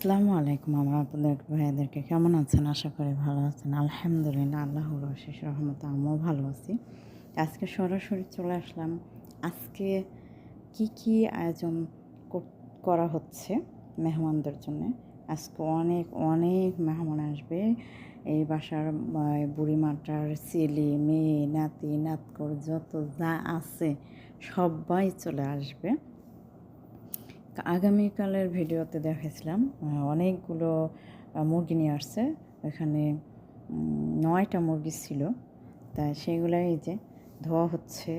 আসসালামু আলাইকুম আমার আপনাদের ভাইয়াদেরকে কেমন আছেন? আশা করি ভালো আছেন। আলহামদুলিল্লাহ, আল্লাহর অশেষ রহমত আমিও ভালো আছি। আজকে সরাসরি চলে আসলাম। আজকে কি কি আয়োজন কর- হচ্ছে মেহমানদের জন্য? আজকে অনেক অনেক মেহমান আসবে। এই বাসার বুড়িমাটার ছেলে, মেয়ে, নাতি, নাতকর যত যা আছে সবাই চলে আসবে। আগামীকালের ভিডিওতে দেখেছিলাম অনেকগুলো মুরগি নিয়ে আসছে। এখানে নয়টা মুরগি ছিল। তা সেগুলো এই যে ধোয়া হচ্ছে,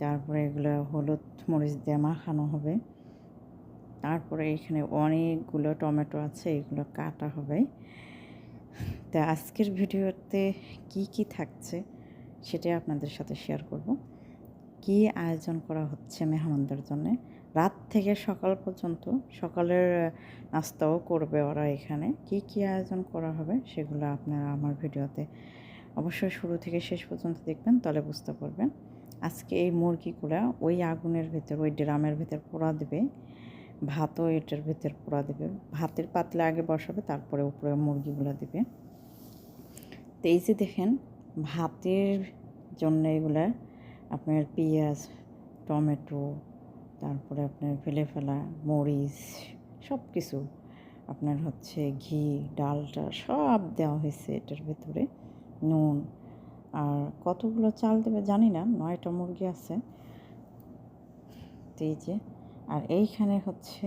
তারপরে এগুলো হলুদ মরিচ দিয়ে মাখানো হবে। তারপরে এখানে অনেকগুলো টমেটো আছে, এগুলো কাটা হবে। তা আজকের ভিডিওতে কি কি থাকছে সেটাই আপনাদের সাথে শেয়ার করব। কি আয়োজন করা হচ্ছে মেহমানদের জন্য? রাত থেকে সকাল পর্যন্ত সকালের নাস্তাও করবে ওরা এখানে। কি কি আয়োজন করা হবে সেগুলো আপনারা আমার ভিডিওতে অবশ্যই শুরু থেকে শেষ পর্যন্ত দেখবেন, তাহলে বুঝতে পারবেন। আজকে এই মুরগিগুলা ওই আগুনের ভেতর, ওই ড্রামের ভেতর পোড়া দেবে ভাতও এটার ভেতর পোড়া দেবে। ভাতের পাতলা আগে বসাবে, তারপরে উপরে মুরগিগুলো দেবে। তো এই যে দেখেন, ভাতের জন্য এগুলা আপনার পেঁয়াজ, টমেটো তারপরে আপনার ফেলে ফেলা, মরিচ সব কিছু আপনার হচ্ছে ঘি, ডালটা সব দেওয়া হয়েছে এটার ভেতরে, নুন। আর কতগুলো চাল দেবে জানি না, নয়টা মুরগি আছে। এই যে, আর এইখানে হচ্ছে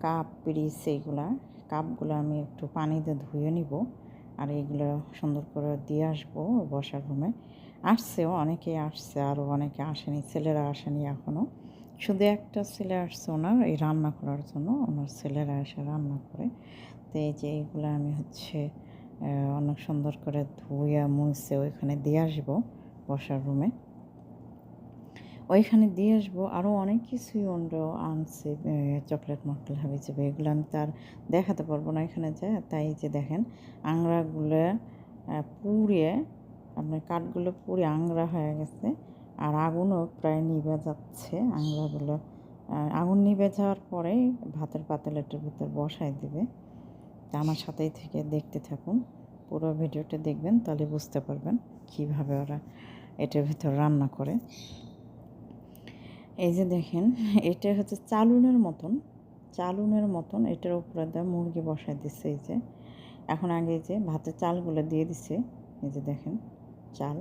কাপ, পিরিচ এইগুলা, কাপগুলো আমি একটু পানি দিয়ে ধুয়ে নিব। আর এইগুলো সুন্দর করে দিয়ে আসব বসার রুমে। আসছেও, অনেকেই আসছে, আরও অনেকে আসেনি, ছেলেরা আসেনি এখনও শুধু একটা ছেলে আসছে ওনার এই রান্না করার জন্য। ওনার ছেলেরা এসে রান্না করে। তো এই যে এইগুলো আমি হচ্ছে অনেক সুন্দর করে ধুয়ে মুছে ওইখানে দিয়ে আসব বসার রুমে ওইখানে দিয়ে আসব। আরও অনেক কিছুই অন্য আনছে চকলেট মকটেল হাবি যাবে এগুলো আমি তার দেখাতে পারব না এখানে যে। তাই যে দেখেন আংড়াগুলো আহ, পুড়িয়ে আপনার কাঠগুলো পুড়ে আংড়া হয়ে গেছে। আর আগুনও প্রায় নিভে যাচ্ছে। আংড়াগুলো আহ, আগুন নিভে যাওয়ার পরেই ভাতের পাতিলেটার ভিতর বসায় দিবে। তা আমার সাথেই থেকে দেখতে থাকুন। পুরো ভিডিওটা দেখবেন তাহলে বুঝতে পারবেন কীভাবে ওরা এটার ভিতর রান্না করে। এই যে দেখেন এটা হচ্ছে চালুনের মতন চালুনের মতন এটার উপরে দেওয়া মুরগি বসায় দিচ্ছে এই যে। এখন আগে যে ভাতের চালগুলো দিয়ে দিছে এই যে দেখেন চাল।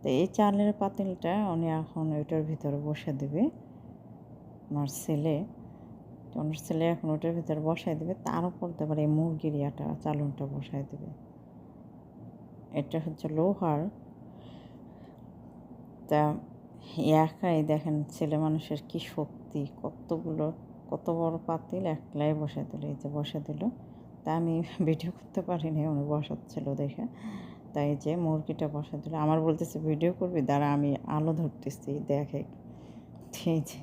তো এই চালের পাতিলটা উনি এখন ওইটার ভিতরে বসে দেবে, আমার ছেলে। ওনার ছেলে এখন ওটার ভিতরে বসায় দেবে, তার উপর দেবার এই মুরগির ইয়াটা, চালুনটা বসায় দেবে। এটা হচ্ছে লোহার। তা একাই দেখেন ছেলে মানুষের কি শক্তি, কতগুলো, কত বড় পাতিল একলাই বসে দিল, এই যে বসে দিল। তা আমি ভিডিও করতে পারিনি, উনি বসাচ্ছিল দেখে। তাই যে মুরগিটা বসে দিল। আমার বলতেছে, ভিডিও করবি? দাঁড়া, আমি আলো ধরতেছি, দেখে। এই যে,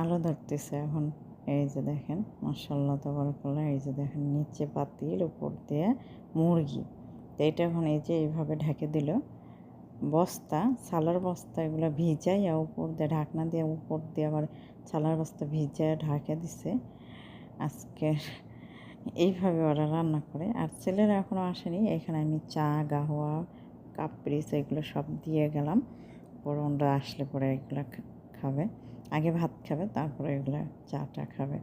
আলো ধরতেছে এখন। এই যে দেখেন মার্শাল্লাহ তবরকাল্লাহ, এই যে দেখেন, নিচে পাতিল উপর দিয়ে মুরগি। তো এটা এখন এই যে এইভাবে ঢেকে দিল। বস্তা, ছালার বস্তা এগুলো আর উপর দিয়ে, ঢাকনা দিয়ে উপর দিয়ে আবার ছালার বস্তা ভিজায় ঢাকে দিছে। আজকের এইভাবে ওরা রান্না করে। আর ছেলেরা এখনও আসেনি। এখানে আমি চা, গাহোয়া কাপ পিরিচ এগুলো সব দিয়ে গেলাম। পরে ওরা আসলে পরে এগুলো খাবে। আগে ভাত খাবে, তারপরে এগুলো চাটা খাবে।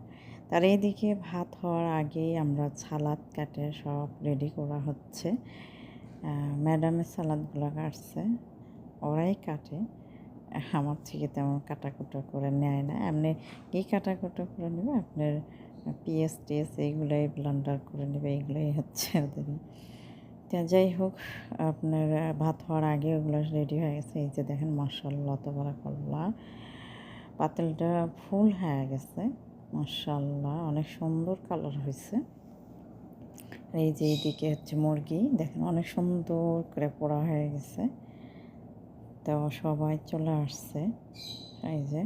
তার এইদিকে ভাত হওয়ার আগেই আমরা সালাদ কাটে, সব রেডি করা হচ্ছে। ম্যাডামের সালাদগুলো কাটছে। ওরাই কাটে। আমার থেকে তেমন কাটাকুটো করে নেয় না। এমনি কি কাটাকুটো করে নেবে, আপনার পিএস টিএস এইগুলোই ব্লান্ডার করে নেবে, এইগুলোই হচ্ছে ওদের তা যাই হোক, আপনার ভাত হওয়ার আগে ওগুলো রেডি হয়ে গেছে। এই যে দেখেন মাসাল্লাহ তবরাকাল্লাহ পাতিলটা ফুল হয়ে গেছে মাসাল্লাহ অনেক সুন্দর কালার হয়েছে। এই যে এইদিকে হচ্ছে মুরগি, দেখেন, অনেক সুন্দর করে পোড়া হয়ে গেছে। তো সবাই চলে আসছে, এই যে।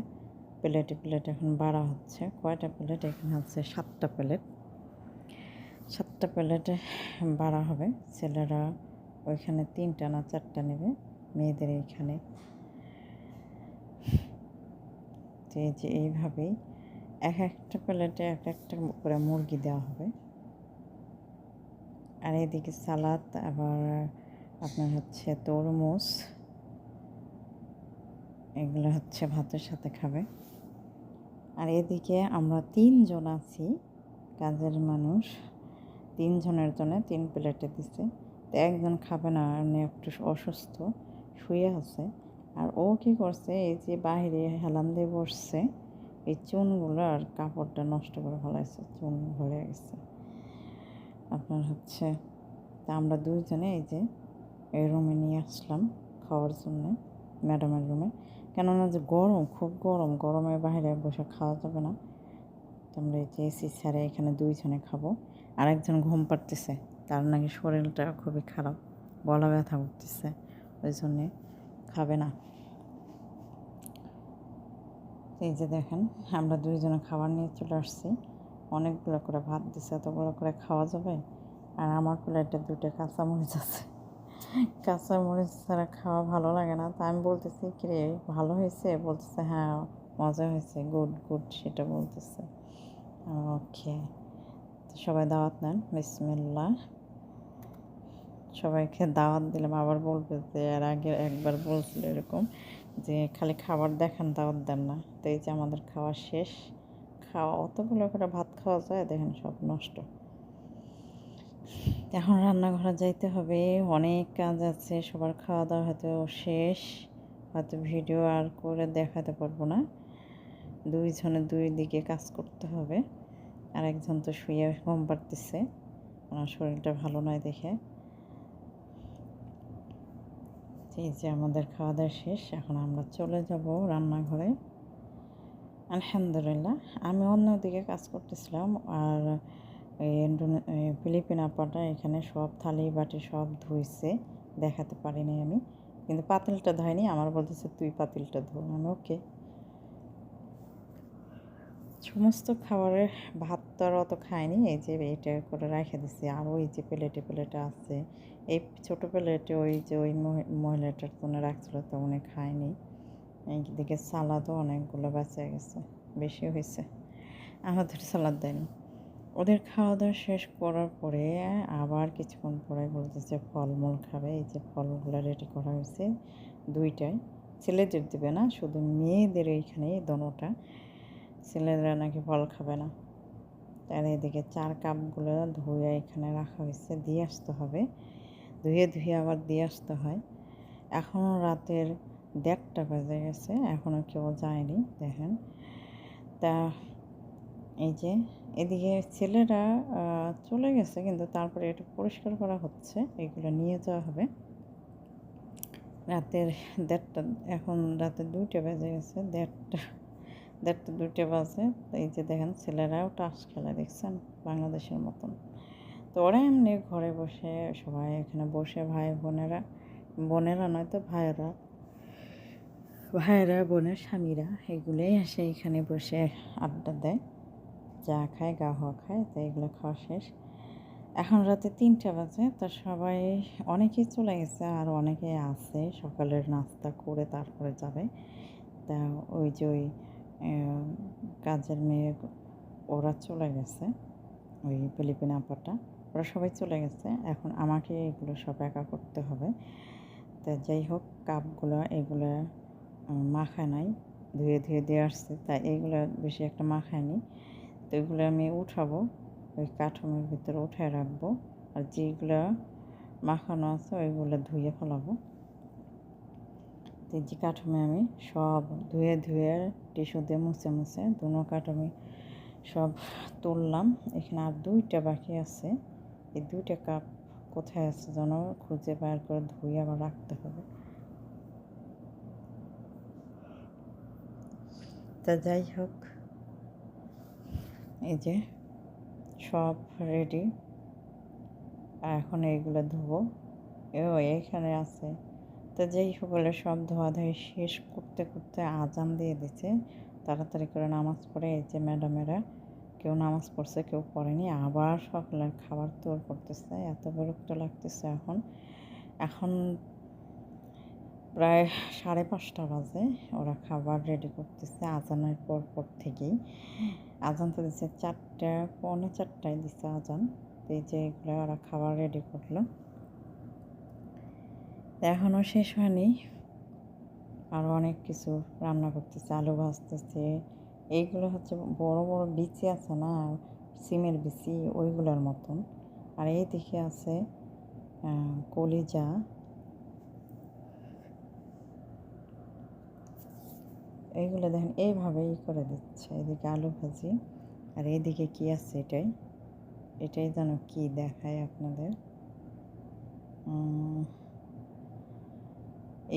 প্লেটে, প্লেট এখন বাড়া হচ্ছে। কয়টা প্লেট? এখানে হচ্ছে সাতটা প্লেট। সাতটা প্লেটে বাড়া হবে। ছেলেরা ওইখানে তিনটা না চারটা নেবে। মেয়েদের এইখানে। তো এই যে এইভাবেই এক একটা প্লেটে এক একটা করে মুরগি দেওয়া হবে। আর এদিকে সালাদ, আবার আপনার হচ্ছে তরমুজ। এগুলো হচ্ছে ভাতের সাথে খাবে। আর এদিকে আমরা তিনজন আছি, কাজের মানুষ। তিনজনের জন্য তিন প্লেটে দিছে। তো একজন খাবে না, উনি একটু অসুস্থ, শুয়ে আছে। আর ও কি করছে, এই যে বাইরে হেলান দিয়ে বসছে, এই চুনগুলো আর কাপড়টা নষ্ট করে ফেলাইছে, চুন ভরে গেছে। আপনার হচ্ছে, তা আমরা দুইজনে এই যে এই রুমে নিয়ে আসলাম, খাওয়ার জন্য ম্যাডামের রুমে কেননা যে গরম, খুব গরম গরমে বাইরে বসে খাওয়া যাবে না। আমরা এই যে এসি স্যারে এখানে দুইজনে খাব। আরেকজন ঘুম পাড়তেছে, তার নাকি শরীরটা খুবই খারাপ, গলা ব্যথা করতেছে, ওই জন্যে খাবে না। এই যে দেখেন, আমরা দুইজনে খাবার নিয়ে চলে আসছি। অনেকগুলো করে ভাত দিছে, এতগুলো করে খাওয়া যাবে? আর আমার প্লেটে দুটো কাঁচামরিচ আছে। কাঁচামরিচ ছাড়া খাওয়া ভালো লাগে না। তা আমি বলতেছি কি রে ভালো হয়েছে? বলতেছে হ্যাঁ মজা হয়েছে গুড গুড সেটা বলতেছে। ওকে সবাই দাওয়াত নেন বিসমিল্লা সবাইকে দাওয়াত দিলাম, আবার বলবে যে, এর আগে একবার বলছিল এরকম যে, খালি খাবার দেখান, দাওয়াত দেন না। তো এই যে আমাদের খাওয়া শেষ, খাওয়া অতগুলো করে ভাত খাওয়া যায়, দেখেন সব নষ্ট। এখন রান্নাঘরে যাইতে হবে, অনেক কাজ আছে, সবার খাওয়া দাওয়া হয়তো শেষ, হয়তো ভিডিও আর করে দেখাতে পারব না। দুইজনে দুই দিকে কাজ করতে হবে আর একজন তো শুয়ে ঘুম পাড়তেছে, ওনার শরীরটা ভালো নয় দেখে। এই যে আমাদের খাওয়া দাওয়া শেষ, এখন আমরা চলে যাব রান্নাঘরে। আলহামদুলিল্লাহ, আমি অন্যদিকে কাজ করতেছিলাম, আর ফিলিপিন আপাটা এখানে সব থালি, বাটি সব ধুইছে, দেখাতে পারিনি আমি। কিন্তু পাতিলটা ধয়নি আমার বলতেছে, তুই পাতিলটা ধো। আমি, ওকে। সমস্ত খাবারের ভাত তো আর অত খায়নি এই যে এটা করে রেখে দিছি। আর ওই যে প্লেটে প্লেটে আছে, এই ছোটো প্লেটে ওই যে ওই মহিলাটার জন্য রাখছিল, তো উনি খায়নি। এইদিকে সালাদও অনেকগুলো বেঁচে গেছে, বেশি হয়েছে। আমাদের সালাদ দেয়নি। ওদের খাওয়া দাওয়া শেষ করার পরে আবার কিছুক্ষণ পরে বলতেছে, ফলমূল খাবে। এই যে ফলগুলো রেডি করা হয়েছে দুইটাই। ছেলেদের দেবে না, শুধু মেয়েদের এইখানে দোনোটা। ছেলেরা নাকি ফল খাবে না। তার এদিকে চার কাপগুলো ধুয়ে এখানে রাখা হয়েছে, দিয়ে আসতে হবে। ধুয়ে ধুয়ে আবার দিয়ে আসতে হয়। এখনও রাতের দেড়টা বেজে গেছে এখনও কেউ যায়নি, দেখেন। তা এই যে এদিকে ছেলেরা চলে গেছে কিন্তু তারপরে এটা পরিষ্কার করা হচ্ছে, এগুলো নিয়ে যাওয়া হবে। রাতের দেড়টা, এখন রাতে দুইটা বেজে গেছে, দেড়টা দেড়টা দুইটা বাজে। এই যে দেখেন ছেলেরাও টাস খেলা দেখছেন বাংলাদেশের মতন। তো ওরা এমনি ঘরে বসে সবাই এখানে বসে, ভাই বোনেরা বোনেরা নয়তো ভাইয়েরা ভাইয়েরা, বোনের স্বামীরা এগুলোই এসে এখানে বসে আড্ডা দেয়। চা খায়, গা খায় তো এগুলো খাওয়া শেষ। এখন রাতে তিনটা বাজে, তো সবাই অনেকেই চলে গেছে, আর অনেকে আছে, সকালের নাস্তা করে তারপরে যাবে। তা ওই যে ওই কাজের মেয়ে, ওরা চলে গেছে, ওই ফিলিপিন আপাটা। ওরা সবাই চলে গেছে, এখন আমাকে এগুলো সব একা করতে হবে। তা যাই হোক, কাপগুলো এগুলো মাখায় নাই, ধুয়ে ধুয়ে দিয়ে আসছে, তাই এইগুলো বেশি একটা মাখায় নি তো এগুলো আমি উঠাবো, ওই কাঠমের ভিতরে উঠায় রাখব। আর যেগুলো মাখানো আছে, ওইগুলো ধুয়ে ফেলাবো। তো যে কাঠমে আমি সব ধুয়ে ধুয়ে টিস্যু দিয়ে মুছে মুছে দুনো কাঠমে সব তুললাম। এখানে আর দুইটা বাকি আছে। এই দুইটা কাপ কোথায় আছে যেন খুঁজে বার করে ধুয়ে আবার রাখতে হবে। তা যাই হোক। এই যে, সব রেডি এখন এইগুলো ধোবো। ও, এখানে আছে। তো যেই সকলে সব ধোয়া ধোয়াধুয়ি শেষ করতে করতে আজান দিয়ে দিচ্ছে তাড়াতাড়ি করে নামাজ পড়ে এই যে ম্যাডামেরা। কেউ নামাজ পড়ছে, কেউ পড়েনি, আবার সকালের খাবার তোর করতেছে, এত বিরক্ত লাগতেছে এখন। এখন প্রায় সাড়ে পাঁচটা বাজে, ওরা খাবার রেডি করতেছে আজানের পর পর থেকেই। আজান তো দিচ্ছে চারটা, পৌনে চারটায় দিচ্ছে আজান। তো এই যে এগুলো ওরা খাবার রেডি করল। এখনও শেষ হয়নি। আরও অনেক কিছু রান্না করতেছে, আলু ভাজতেছে। এইগুলো হচ্ছে বড় বড় বিচি আছে না, সিমের বিচি, ওইগুলোর মতন। আর এই দিকে আছে কলিজা। এইগুলো দেখেন, এইভাবেই করে দিচ্ছে। এদিকে আলু ভাজি, আর এদিকে কি আছে এটাই? এটাই যেন কি দেখায় আপনাদের।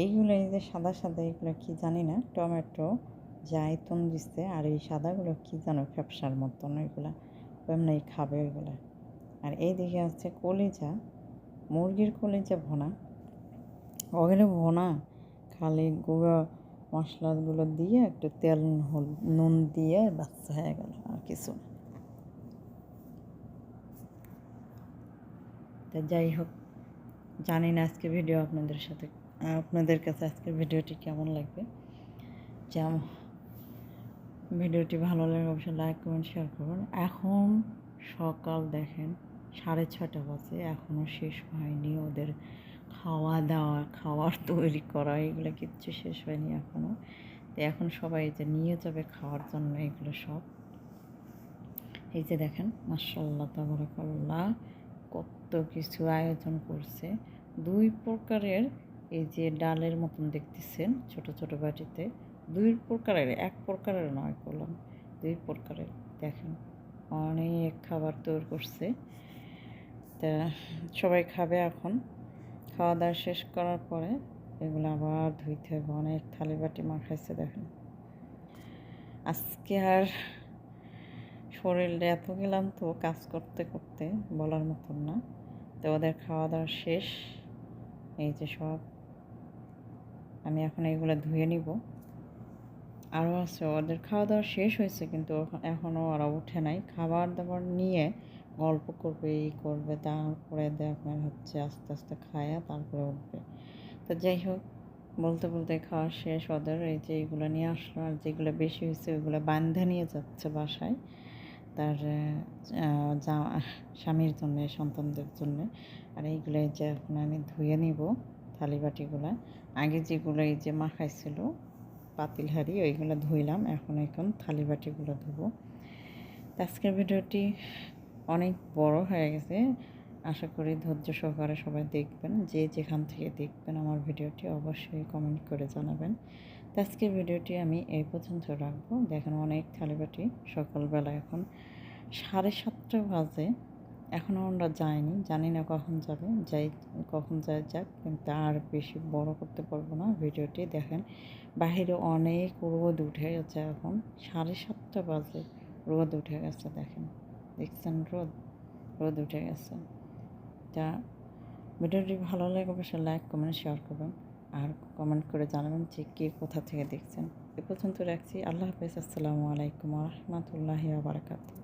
এইগুলো এই যে সাদা সাদা, এগুলো কি জানি না, টমেটো, জায়তুন দিচ্ছে আর এই সাদাগুলো কি জানো ফ্যাপসার মতন, ওইগুলা এমনি খাবে ওইগুলা। আর এইদিকে আছে কলিজা, মুরগির কলিজা ভোনা। ওগুলো ভোনা, খালি গুঁড়ো মশলাগুলো দিয়ে একটু তেল নুন দিয়ে বাচ্চা হয়ে গেল আর কিছু তা যাই হোক, জানি না আজকে ভিডিও আপনাদের সাথে, আপনাদের কাছে আজকের ভিডিওটি কেমন লাগবে। যেমন ভিডিওটি ভালো লাগে অবশ্যই লাইক কমেন্ট শেয়ার করুন। এখন সকাল দেখেন, সাড়ে ছটা বাজে এখনও শেষ হয়নি ওদের খাওয়া দাওয়া, খাওয়ার তৈরি করা, এগুলো কিচ্ছু শেষ হয়নি এখনও তো এখন সবাই যে নিয়ে যাবে খাওয়ার জন্য এগুলো সব। এই যে দেখেন মার্শাল্লাহ তাবরাকাল্লাহ, কত কিছু আয়োজন করছে। দুই প্রকারের এই যে ডালের মতন দেখতেছেন ছোট ছোট বাটিতে, দুই প্রকারের, এক প্রকারের নয় করলাম দুই প্রকারের। দেখেন, অনেক খাবার তৈরি করছে। তা সবাই খাবে এখন। খাওয়া দাওয়া শেষ করার পরে এগুলো আবার ধুইতে হবে। অনেক থালি বাটি মাখাইছে দেখেন। আজকে আর শরীরটা এত গেলাম তো কাজ করতে করতে বলার মতন না। তো ওদের খাওয়া দাওয়া শেষ। এই যে সব। আমি এখন এগুলো ধুয়ে নিব। আরও আছে, ওদের খাওয়া দাওয়া শেষ হয়েছে কিন্তু এখনও ওরা উঠে নাই। খাবার দাবার নিয়ে গল্প করবে, এই করবে, তারপরে আপনার হচ্ছে আস্তে আস্তে খায়া তারপরে উঠবে। তো যাই হোক, বলতে বলতে খাওয়া শেষ ওদের। এই যে এইগুলো নিয়ে আসলো আর যেগুলো বেশি হয়েছে ওইগুলো বান্ধে নিয়ে যাচ্ছে বাসায়। তার যা, স্বামীর জন্যে, সন্তানদের জন্যে। আর এইগুলো যে এখন আমি ধুয়ে নিব থালি বাটিগুলো আগে যেগুলো এই যে মাখাইছিল পাতিল হাড়ি, ওইগুলো ধুইলাম। এখন এখন থালি বাটিগুলো ধুবো। আজকের ভিডিওটি অনেক বড় হয়ে গেছে। আশা করি ধৈর্য সহকারে সবাই দেখবেন। যে যেখান থেকে দেখবেন আমার ভিডিওটি অবশ্যই কমেন্ট করে জানাবেন। আজকের ভিডিওটি আমি এই পর্যন্ত রাখব। দেখেন অনেক থালিবাটি সকালবেলা এখন সাড়ে সাতটা বাজে। এখনও আমরা যাইনি জানি না কখন যাবে, যাই কখন যায় যাক, কিন্তু আর বেশি বড় করতে পারব না। ভিডিওটি দেখেন বাহিরে অনেক রোদ উঠে গেছে এখন, সাড়ে সাতটা বাজে রোদ উঠে গেছে, দেখেন। দেখছেন রোদ? রোদ উঠে গেছে। তা ভিডিওটি ভালো লাগে অবশ্যই লাইক, কমেন্ট, শেয়ার করবেন। আর কমেন্ট করে জানাবেন যে কে কোথা থেকে দেখছেন। এ পর্যন্ত রাখছি। আল্লাহ হাফেজ। আসসালামু আলাইকুম রহমতুল্লাহি বারাকাতু